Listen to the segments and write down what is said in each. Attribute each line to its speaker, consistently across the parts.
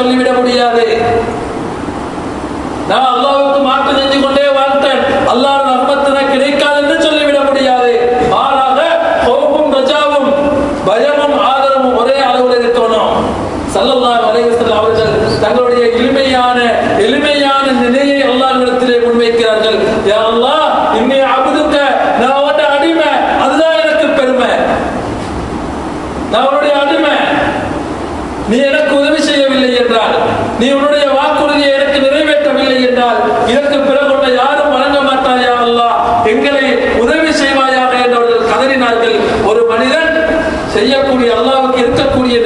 Speaker 1: சொல்லிவிட முடியாது நான் அல்லாவுக்கு மாற்று செஞ்சு கொண்டே வாழ்த்தேன் அல்லாஹ் ரஹ்மத்தின கிடைக்காது என்று சொல்லிவிட முடியாது மாறாக கோபும் ரஜாவும் பயமும் ஆதரவும் ஒரே அளவில் இருக்கணும். சல்லல்லா வலைவசல் அவர்கள் தங்களுடைய எளிமையான எளிமையான நிலையை அல்லாஹ்விடத்திலே முன்வைக்கிறார்கள். யாரெல்லாம் நான் அவருடைய என்றால் நீ உன்னுடைய வாக்குறுதியை எனக்கு நிறைவேற்றவில்லை என்றால் இதற்கு பிறகு உன்னை யாரும் வழங்க மாட்டாயா அல்லா? எங்களை உதவி செய்வாயாக என்றவர்கள் கதறினார்கள். ஒரு மனிதன் செய்யக்கூடிய அல்லாவுக்கு இருக்கக்கூடிய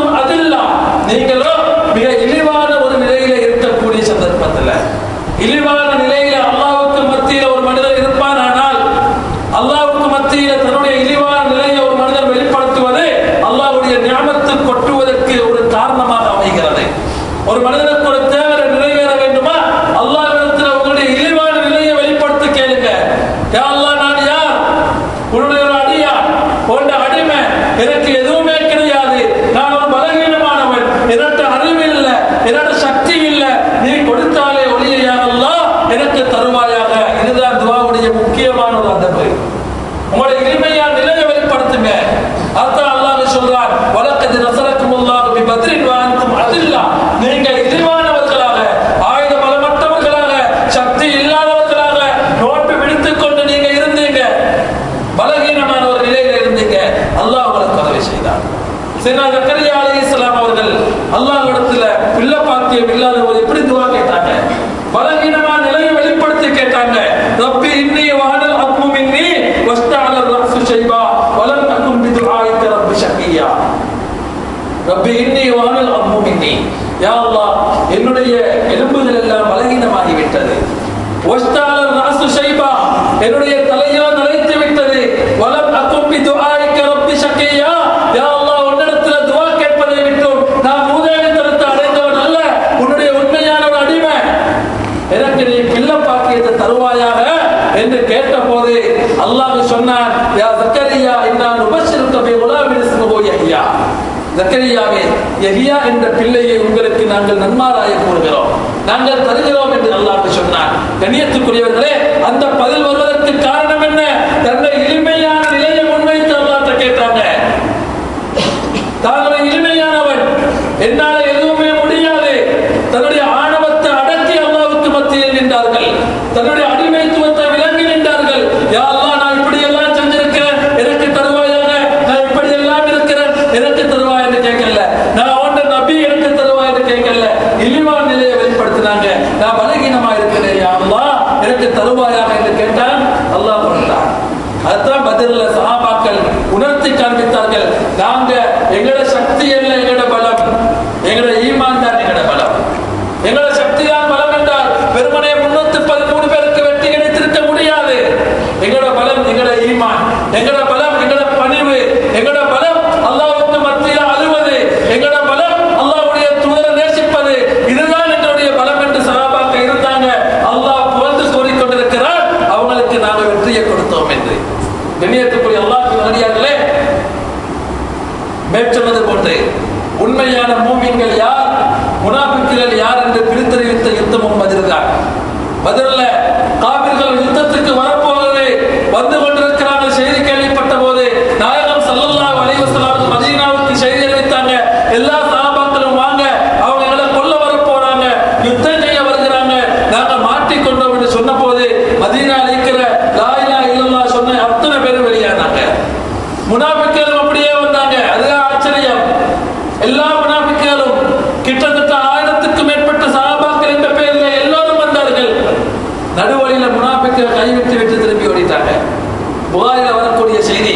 Speaker 1: வ அதில்லா நீங்களோ மிக இழிவான ஒரு நிலையில இருக்கக்கூடிய சந்தர்ப்பத்துல இழிவான நிலையில அல்லாஹ்வுக்கு மத்தியில ஒரு மனிதர் இருப்பானானால் அல்லாஹ்வுக்கு மத்தியில தன்னுடைய இழிவான நிலையை ஒரு மனிதர் வெளிப்படுத்துவது அல்லாஹ்வுடைய ஞாபகத்தை கொட்டுவதற்கு ஒரு காரணமாக அமைகிறது ஒரு மனிதனுக்கு ஒரு தேவை நிறைவேற வேண்டுமா அல்லாஹ்விடத்தில் உங்களுடைய இழிவான நிலையை வெளிப்படுத்தி கேளுங்க யா அல்லாஹ் நான் யார் உன்னுடைய ஒரு அடியா உன்னுடைய அடிமை எனக்கு எதுவுமே கிடையாது நான் ஒரு பலகீனமானவன் என்னட்ட அறிவு இல்லை என்னோட சக்தி இல்லை. நீ கொடுத்தாலே ஒளிய எனக்கு தருவாயாக. இதுதான் துவாவுடைய முக்கியமான ஒரு அந்த உங்களுடைய இனிமையான நிலையை வெளிப்படுத்துங்க. அதான் அல்லாஹ் சொல்றார் வலக்கது நசரக்குமுல்லாஹு பி பத்ரின் வ அன்தும் அதில்லா நீங்க இழிவானவர்களாக ஆயுத பலமற்றவர்களாக சக்தி இல்லாதவர்களாக நோட்டு விடுத்துக் கொண்டு நீங்க இருந்தீங்க பலகீனமான ஒரு நிலையில இருந்தீங்க அல்லாஹ் உங்களுக்கு உதவி செய்தார் சரி அலி இஸ்லாம் அவர்கள் அல்லாஹ்விடத்துல பிள்ளை பாக்கியம் இல்லாதவங்க எப்படி துவா கேட்டாங்க? பலகீனமா நிலையை வெளிப்படுத்தி கேட்டாங்க. ரப்பி இன்னி வஹனல் அத்மு இன்னி வஸ்தஅல ரஅசு ஷைபா வலம் அகும் பிதுஆயிக ரப்பி ஷகியா. ரப்பி இன்னி வஹனல் அத்மு இன்னி யா அல்லாஹ் என்னுடைய எலும்புகள் எல்லாம் பலகீனமாகி விட்டது. வஸ்தஅல ராசு ஷைபா என்னுடைய தலையோ நிலைத்து விட்டது. வலம் அகும் பிதுஆயிக ரப்பி ஷகியா யா அல்லாஹ் உன்னிடத்துல துஆ கேட்பதை விட்டும் நான் மூதேவித்தனத்தை அடைந்தவன் அல்ல உன்னுடைய உண்மையான ஒரு அடிமை எனக்கு நீ பிள்ளை பாக்கியத்தை தருவாயாக என்று கேட்டபோது அல்லாஹ் சொன்னார் யா ஜக்கரியா இன்னான் உபஷிருக்க பி குலாமின் இஸ்முஹு யஹ்யா. ஜக்கரியாவே யஹ்யா என்ற பிள்ளையை உங்களுக்கு நாங்கள் நன்மாராய கூறுகிறோம். நாங்கள் தருகிறோம் என்று அல்லாஹ் சொன்னான் கண்ணியத்துக்குரியவர்களே அந்த பதில் வருவதற்கு காரணம் என்ன? தன்னை இனிமையான நிலையை முன்வைத்து அல்லாஹ் கேட்டாங்க. தாங்கள் இனிமையானவன். என்னால எதுவுமே முடியாது தன்னுடைய ஆணவத்தை அடக்கி அல்லாவுக்கு மத்தியில் நின்றார்கள் தன்னுடைய அடிமைத்துவத்தை விளங்கி நின்றார்கள் யா அல்லாஹ் நான் இப்படி எல்லாம் செஞ்சிருக்கிறேன் எனக்கு தருவாயாக நான் இப்படி எல்லாம் இருக்கிறேன் எனக்கு தருவாய் என்று கேட்கல நான் அவன் நபி எனக்கு தருவாய் என்று கேட்கல இழிவான நிலையை வெளிப்படுத்தினாங்க நான் பலகீனமா இருக்கிறேன் யா அல்லாஹ் எனக்கு தருவாயாக என்று கேட்டான் அல்லாஹ் கொடுத்தான் அதுதான் பதில சஹாபாக்கள் உணர்த்தி காண்பித்தார்கள் நாங்க எங்களோட சக்தி அல்ல எங்களோட பலம் எங்களோட ஈமான் தான் எங்களோட பலம் எங்களோட சக்தி தான் பலம் என்றால் வெறுமனே முன்னூத்தி பதிமூணு பேருக்கு வெற்றி கிடைத்திருக்க முடியாது. எங்களோட பலம் எங்களோட ஈமான் எங்களோட பலம் எங்களோட பணிவு எங்களோட பலம் அல்லாவுக்கு மத்தியில் அழுவது எங்களோட பலம் அல்லாவுடைய தூதரை நேசிப்பது இதுதான் எங்களுடைய பலம் என்று சகாபாக்க இருந்தாங்க. அல்லாஹ் புகழ்ந்து கூறிக்கொண்டிருக்கிறார் அவங்களுக்கு நாங்கள் வெற்றியை கொடுத்தோம் என்று. கண்ணியத்துக்குரிய அல்லாஹ் அடியார்களே மேற்சொன்னது போன்று உண்மையான மூமின்கள் யார்? யுத்தமும் பதில்தான் பதில்ல காவிர்கள் யுத்தத்துக்கு வரப்போகிறது வந்து கொண்டிருக்கிறாங்க செய்தி கேள்விப்பட்ட போது நாயகம் சல்லல்லா அலைஹி மதீனாவுக்கு செய்தி அளித்தாங்க. எல்லா சாபாக்களும் வாங்க அவங்க எங்களை கொல்ல வர போறாங்க. புகாரில செய்தி.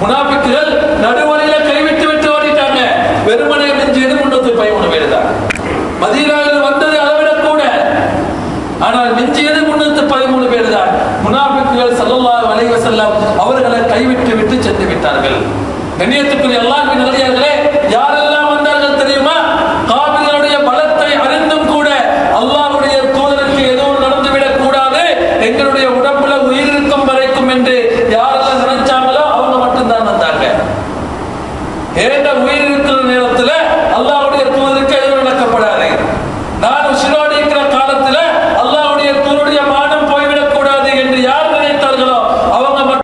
Speaker 1: முனாபிக்குகள் நடுவழியில கைவிட்டு விட்டு ஓடிட்டாங்க. வெறுமனை மிஞ்சியது முன்னூத்தி பதிமூணு பேர் தான் மதீனாவில் வந்தது அளவிட கூட ஆனால் மிஞ்சியது முன்னூத்தி பதிமூணு பேர் தான் முனாபிக்குகள் சல்லல்லாஹு அலைஹி வஸல்லம் அவர்களை கைவிட்டு விட்டு சென்று விட்டார்கள். கண்ணியத்துக்குரிய எல்லாருமே நல்லடியார்களே And the wind